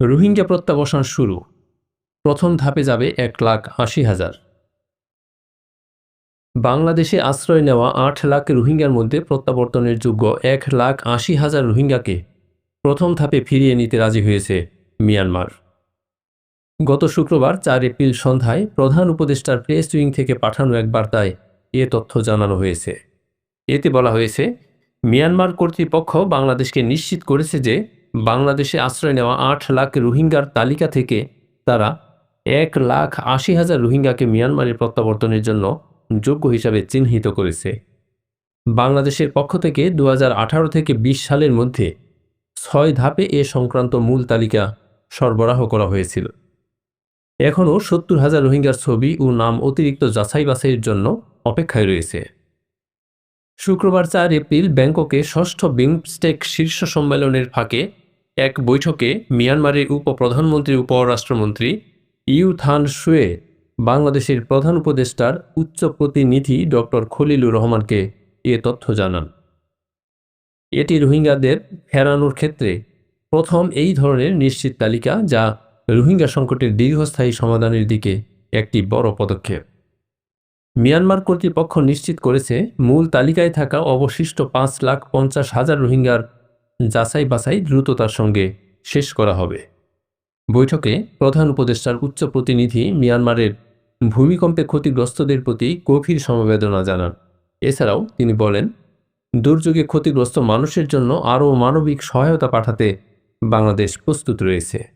রোহিঙ্গা প্রত্যাবসান শুরু। প্রথম ধাপে যাবে এক লাখ আশি হাজার। বাংলাদেশে আশ্রয় নেওয়া আট লাখ রোহিঙ্গার মধ্যে প্রত্যাবর্তনের যোগ্য এক লাখ আশি হাজার রোহিঙ্গাকে প্রথম ধাপে ফিরিয়ে নিতে রাজি হয়েছে মিয়ানমার। গত শুক্রবার চার এপ্রিল সন্ধ্যায় প্রধান উপদেষ্টার প্রেস উইং থেকে পাঠানো এক বার্তায় এ তথ্য জানানো হয়েছে। এতে বলা হয়েছে, মিয়ানমার কর্তৃপক্ষ বাংলাদেশকে নিশ্চিত করেছে যে বাংলাদেশে আশ্রয় নেওয়া আট লাখ রোহিঙ্গার তালিকা থেকে তারা এক লাখ আশি হাজার রোহিঙ্গাকে মিয়ানমারে প্রত্যাবর্তনের জন্য যোগ্য হিসাবে চিহ্নিত করেছে। বাংলাদেশের পক্ষ থেকে দু হাজার আঠারো থেকে ২০ সালের মধ্যে ছয় ধাপে এ সংক্রান্ত মূল তালিকা সরবরাহ করা হয়েছিল। এখনও সত্তর হাজার রোহিঙ্গার ছবি ও নাম অতিরিক্ত যাচাই বাছাইয়ের জন্য অপেক্ষায় রয়েছে। শুক্রবার চার এপ্রিল ব্যাংককে ষষ্ঠ বিমস্টেক শীর্ষ সম্মেলনের ফাঁকে এক বৈঠকে মিয়ানমারের উপপ্রধানমন্ত্রী, উপরাষ্ট্রমন্ত্রী ইউ থান শুয়ে বাংলাদেশের প্রধান উপদেষ্টার উচ্চ প্রতিনিধি ডক্টর খলিলুর রহমানকে এ তথ্য জানান। এটি রোহিঙ্গাদের ফেরানোর ক্ষেত্রে প্রথম এই ধরনের নিশ্চিত তালিকা যা রোহিঙ্গা সংকটের দীর্ঘস্থায়ী সমাধানের দিকে একটি বড় পদক্ষেপ। মিয়ানমার কর্তৃপক্ষ নিশ্চিত করেছে, মূল তালিকায় থাকা অবশিষ্ট পাঁচ লাখ পঞ্চাশ হাজার রোহিঙ্গার যাচাই বাছাই দ্রুততার সঙ্গে শেষ করা হবে। বৈঠকে প্রধান উপদেষ্টার উচ্চ প্রতিনিধি মিয়ানমারের ভূমিকম্পে ক্ষতিগ্রস্তদের প্রতি গভীর সমবেদনা জানান। এছাড়াও তিনি বলেন, দুর্যোগে ক্ষতিগ্রস্ত মানুষের জন্য আরও মানবিক সহায়তা পাঠাতে বাংলাদেশ প্রস্তুত রয়েছে।